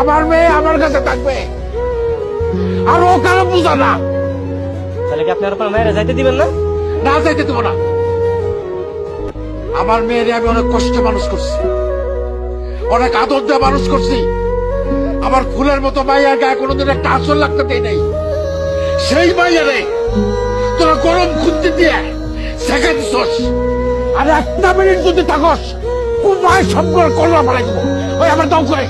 আমার মেয়ে আমার কাছে থাকবে। আর ও কারও বুঝা না। তাহলে কি আপনি আপনার মায়েরা যাইতে দিবেন না? না যাইতে দেবো না। আমার মেয়েরে আমি অনেক কষ্টে মানুষ করছি। অনেক আদর দিয়ে মানুষ করছি। আমার ফুলের মতো মাইয়ার গায়ে কোনোদিন একটা আসর লাগতে দেয় নাই। সেই মাইয়ারে তোরা গরম খুঁজতে দিয়ে শেখা দিছস। আর একটা মিনিট যদি থাকস কুমায় সব করে করলা দেবো। ওই আমার দাও করে।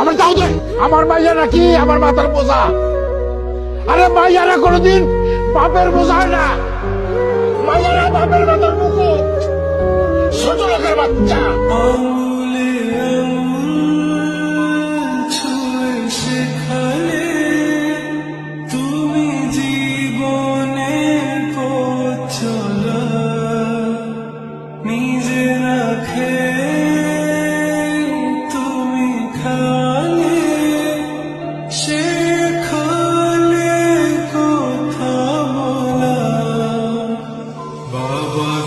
আমার দাও দে আমার মাইয়ারা নাকি আমার মাথার বোঝা। আরে মাইয়ারা কোনোদিন বাপের হয় না। মাইয়ারা বাপের মাথার মুখ ছোট লোকের বাচ্চা। Baba.